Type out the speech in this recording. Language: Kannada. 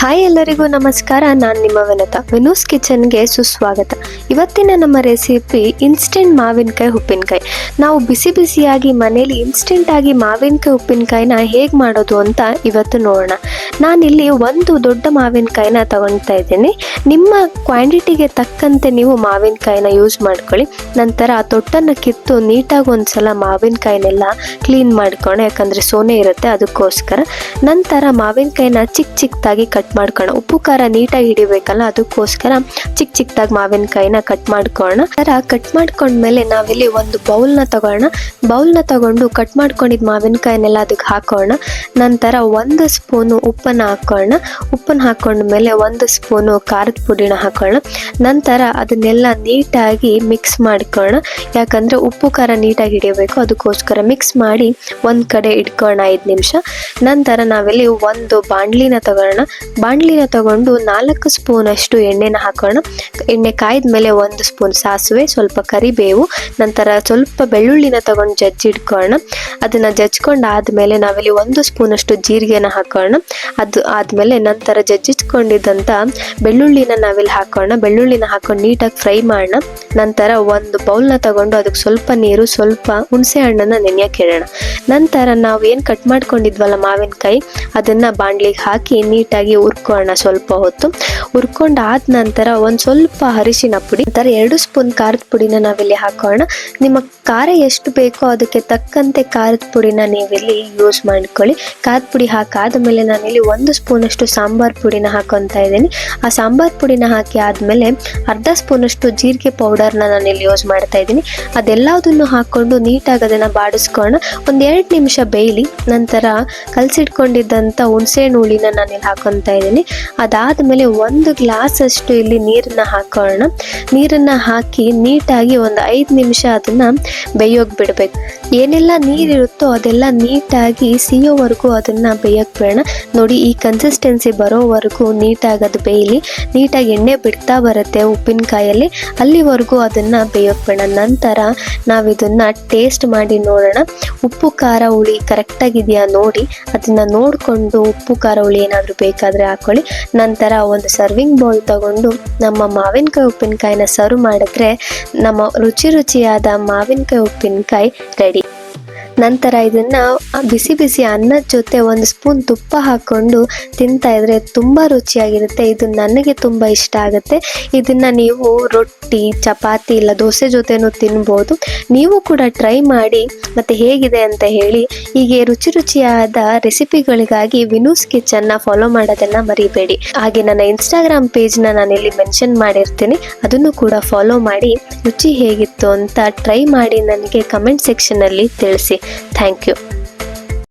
ಹಾಯ್ ಎಲ್ಲರಿಗೂ ನಮಸ್ಕಾರ, ನಾನು ನಿಮ್ಮ ವಿನತ. ವಿನೂಸ್ ಕಿಚನ್ಗೆ ಸುಸ್ವಾಗತ. ಇವತ್ತಿನ ನಮ್ಮ ರೆಸಿಪಿ ಇನ್ಸ್ಟೆಂಟ್ ಮಾವಿನಕಾಯಿ ಉಪ್ಪಿನಕಾಯಿ. ನಾವು ಬಿಸಿ ಬಿಸಿಯಾಗಿ ಮನೇಲಿ ಇನ್ಸ್ಟೆಂಟಾಗಿ ಮಾವಿನಕಾಯಿ ಉಪ್ಪಿನಕಾಯಿನ ಹೇಗೆ ಮಾಡೋದು ಅಂತ ಇವತ್ತು ನೋಡೋಣ. ನಾನಿಲ್ಲಿ ಒಂದು ದೊಡ್ಡ ಮಾವಿನಕಾಯಿನ ತಗೊಳ್ತಾ ಇದ್ದೀನಿ. ನಿಮ್ಮ ಕ್ವಾಂಟಿಟಿಗೆ ತಕ್ಕಂತೆ ನೀವು ಮಾವಿನಕಾಯಿನ ಯೂಸ್ ಮಾಡ್ಕೊಳ್ಳಿ. ನಂತರ ಆ ತೊಟ್ಟನ್ನು ಕಿತ್ತು ನೀಟಾಗಿ ಒಂದ್ಸಲ ಮಾವಿನಕಾಯಿನೆಲ್ಲ ಕ್ಲೀನ್ ಮಾಡ್ಕೊಳ್ಳೋಣ. ಯಾಕಂದರೆ ಸೋನೆ ಇರುತ್ತೆ, ಅದಕ್ಕೋಸ್ಕರ. ನಂತರ ಮಾವಿನಕಾಯಿನ ಚಿಕ್ಕ ಚಿಕ್ಕದಾಗಿ ಕಟ್ ಮಾಡ್ಕೊಳ್ಳೋಣ. ಉಪ್ಪು, ಖಾರ ನೀಟಾಗಿ ಹಿಡಿಬೇಕಲ್ಲ, ಅದಕ್ಕೋಸ್ಕರ ಚಿಕ್ಕ ಚಿಕ್ಕದಾಗಿ ಮಾವಿನಕಾಯಿನ ಕಟ್ ಮಾಡ್ಕೊಳ್ಳೋಣ. ಥರ ಕಟ್ ಮಾಡ್ಕೊಂಡ್ಮೇಲೆ ನಾವಿಲ್ಲಿ ಒಂದು ಬೌಲ್ನ ತಗೊಳ್ಳೋಣ. ಬೌಲ್ನ ತಗೊಂಡು ಕಟ್ ಮಾಡ್ಕೊಂಡಿದ್ದ ಮಾವಿನಕಾಯಿನೆಲ್ಲ ಅದಕ್ಕೆ ಹಾಕೋಣ ನಂತರ ಒಂದು ಸ್ಪೂನು ಉಪ್ಪನ್ನು ಹಾಕೊಳ್ಳೋಣ. ಉಪ್ಪನ್ನು ಹಾಕೊಂಡ್ಮೇಲೆ ಒಂದು ಸ್ಪೂನು ಖಾರದ ಪುಡಿನ ಹಾಕೊಳ್ಳೋಣ. ನಂತರ ಅದನ್ನೆಲ್ಲ ನೀಟಾಗಿ ಮಿಕ್ಸ್ ಮಾಡ್ಕೊಳ್ಳೋಣ. ಯಾಕಂದರೆ ಉಪ್ಪು ಖಾರ ನೀಟಾಗಿ ಹಿಡಿಯಬೇಕು. ಅದಕ್ಕೋಸ್ಕರ ಮಿಕ್ಸ್ ಮಾಡಿ ಒಂದು ಕಡೆ ಇಟ್ಕೊಳ್ಳೋಣ ಐದು ನಿಮಿಷ. ನಂತರ ನಾವಿಲ್ಲಿ ಒಂದು ಬಾಣಲಿನ ತಗೊಳ್ಳೋಣ. ಬಾಣಲಿನ ತಗೊಂಡು ನಾಲ್ಕು ಸ್ಪೂನ್ ಅಷ್ಟು ಎಣ್ಣೆನ ಹಾಕೋಣ ಎಣ್ಣೆ ಕಾಯ್ದ ಮೇಲೆ ಒಂದು ಸ್ಪೂನ್ ಸಾಸಿವೆ, ಸ್ವಲ್ಪ ಕರಿಬೇವು, ನಂತರ ಸ್ವಲ್ಪ ಬೆಳ್ಳುಳ್ಳಿನ ತಗೊಂಡು ಜಜ್ಜಿ ಇಟ್ಕೊಳ್ಳೋಣ. ಅದನ್ನು ಜಜ್ಕೊಂಡು ಆದ್ಮೇಲೆ ನಾವಿಲ್ಲಿ ಒಂದು ಸ್ಪೂನ್ ಅಷ್ಟು ಜೀರಿಗೆನ ಹಾಕೋಣ ಅದು ಆದಮೇಲೆ ನಂತರ ಜಜ್ಜಿಸ್ಕೊಂಡಿದ್ದಂಥ ಬೆಳ್ಳುಳ್ಳಿನ ನಾವಿಲ್ಲಿ ಹಾಕೋಣ. ಬೆಳ್ಳುಳ್ಳಿನ ಹಾಕೊಂಡು ನೀಟಾಗಿ ಫ್ರೈ ಮಾಡೋಣ. ನಂತರ ಒಂದು ಬೌಲ್ನ ತಗೊಂಡು ಅದಕ್ಕೆ ಸ್ವಲ್ಪ ನೀರು, ಸ್ವಲ್ಪ ಹುಣಸೆ ಹಣ್ಣನ್ನು ನೆನೆಯಕ್ಕೆ ಇಡೋಣ ನಂತರ ನಾವು ಏನು ಕಟ್ ಮಾಡ್ಕೊಂಡಿದ್ವಲ್ಲ ಮಾವಿನಕಾಯಿ, ಅದನ್ನು ಬಾಣ್ಲಿಗೆ ಹಾಕಿ ನೀಟಾಗಿ ಹುರ್ಕೋಣ ಸ್ವಲ್ಪ ಹೊತ್ತು. ಹುರ್ಕೊಂಡು ಆದ ನಂತರ ಒಂದು ಸ್ವಲ್ಪ ಅರಿಶಿನ ಪುಡಿ, ನಂತರ ಎರಡು ಸ್ಪೂನ್ ಖಾರದ ಪುಡಿನ ನಾವಿಲ್ಲಿ ಹಾಕೋಣ. ನಿಮ್ಮ ಖಾರ ಎಷ್ಟು ಬೇಕೋ ಅದಕ್ಕೆ ತಕ್ಕಂತೆ ಖಾರದ ಪುಡಿನ ನೀವಿಲ್ಲಿ ಯೂಸ್ ಮಾಡ್ಕೊಳ್ಳಿ. ಖಾರದ ಪುಡಿ ಹಾಕಾದ ಮೇಲೆ ನಾನಿಲ್ಲಿ ಒಂದು ಸ್ಪೂನಷ್ಟು ಸಾಂಬಾರ್ ಪುಡಿನ ಹಾಕೊತಾ ಇದ್ದೀನಿ. ಆ ಸಾಂಬಾರ್ ಪುಡಿನ ಹಾಕಿ ಆದ್ಮೇಲೆ ಅರ್ಧ ಸ್ಪೂನಷ್ಟು ಜೀರಿಗೆ ಪೌಡರ್ನ ಇಲ್ಲಿ ಯೂಸ್ ಮಾಡ್ತಾ ಇದ್ದೀನಿ. ಅದೆಲ್ಲದನ್ನು ಹಾಕೊಂಡು ನೀಟಾಗಿ ಅದನ್ನ ಬಾಡಿಸ್ಕೊಳ್ಳೋಣ. ಒಂದು ಎರಡು ನಿಮಿಷ ಬೇಯಲಿ, ನಂತರ ಕಲಸಿಟ್ಕೊಂಡಿದ್ದಂಥ ಹುಣಸೆ ಹುಳಿನ ಇಲ್ಲಿ ಹಾಕೊತಾ ಇದ್ದೀನಿ. ಅದಾದ್ಮೇಲೆ ಒಂದು ಗ್ಲಾಸ್ ಅಷ್ಟು ಇಲ್ಲಿ ನೀರನ್ನ ಹಾಕೋಣ ನೀರನ್ನ ಹಾಕಿ ನೀಟಾಗಿ ಒಂದು ಐದು ನಿಮಿಷ ಅದನ್ನ ಬೇಯೋಗಿ ಬಿಡ್ಬೇಕು. ಏನೆಲ್ಲ ನೀರಿರುತ್ತೋ ಅದೆಲ್ಲ ನೀಟಾಗಿ ಸಿಯೋವರೆಗೂ ಅದನ್ನ ಬೇಯಕ್ ಬೇಡ ನೋಡಿ ಈ ಕನ್ಸಿಸ್ಟೆನ್ಸಿ ಬರೋವರೆಗೂ ನೀಟಾಗಿ ಅದು ಬೇಯಲಿ. ನೀಟಾಗಿ ಎಣ್ಣೆ ಬಿಡ್ತಾ ಬರುತ್ತೆ ಉಪ್ಪಿನಕಾಯಲ್ಲಿ. ಅಲ್ಲಿವರೆಗೂ ಅದನ್ನು ಬೇಯೋಕ್ ನಂತರ ಇದನ್ನು ಟೇಸ್ಟ್ ಮಾಡಿ ನೋಡೋಣ. ಉಪ್ಪು, ಖಾರ, ಹುಳಿ ಕರೆಕ್ಟಾಗಿದೆಯಾ ನೋಡಿ. ಅದನ್ನು ನೋಡಿಕೊಂಡು ಉಪ್ಪು, ಖಾರ, ಹುಳಿ ಏನಾದರೂ ಬೇಕಾದರೆ ಹಾಕೊಳ್ಳಿ. ನಂತರ ಒಂದು ಸರ್ವಿಂಗ್ ಬೌಲ್ ತಗೊಂಡು ನಮ್ಮ ಮಾವಿನಕಾಯಿ ಉಪ್ಪಿನಕಾಯಿನ ಸರ್ವ್ ಮಾಡಿದ್ರೆ ನಮ್ಮ ರುಚಿ ರುಚಿಯಾದ ಮಾವಿನಕಾಯಿ ಉಪ್ಪಿನಕಾಯಿ ರೆಡಿ ನಂತರ ಇದನ್ನ ಬಿಸಿ ಬಿಸಿ ಅನ್ನದ ಜೊತೆ ಒಂದು ಸ್ಪೂನ್ ತುಪ್ಪ ಹಾಕೊಂಡು ತಿಂತಾ ಇದ್ರೆ ತುಂಬಾ ರುಚಿಯಾಗಿರುತ್ತೆ. ಇದು ನನಗೆ ತುಂಬಾ ಇಷ್ಟ ಆಗುತ್ತೆ. ಇದನ್ನ ನೀವು ರೊಟ್ಟಿ, ಚಪಾತಿ ಇಲ್ಲ ದೋಸೆ ಜೊತೆನೂ ತಿನ್ಬೋದು. ನೀವು ಕೂಡ ಟ್ರೈ ಮಾಡಿ ಮತ್ತೆ ಹೇಗಿದೆ ಅಂತ ಹೇಳಿ ಹೀಗೆ ರುಚಿ ರುಚಿಯಾದ ರೆಸಿಪಿಗಳಿಗಾಗಿ ವಿನೂಸ್ ಕಿಚನ್ನ ಫಾಲೋ ಮಾಡೋದನ್ನ ಮರಿಬೇಡಿ. ಹಾಗೆ ನನ್ನ ಇನ್ಸ್ಟಾಗ್ರಾಮ್ ನಾನು ಇಲ್ಲಿ ಮೆನ್ಷನ್ ಮಾಡಿರ್ತೀನಿ. ಅದನ್ನು ಕೂಡ ಫಾಲೋ ಮಾಡಿ ರುಚಿ ಹೇಗಿತ್ತು ಅಂತ ಟ್ರೈ ಮಾಡಿ ನನಗೆ ಕಮೆಂಟ್ ಸೆಕ್ಷನಲ್ಲಿ ತಿಳಿಸಿ. Thank you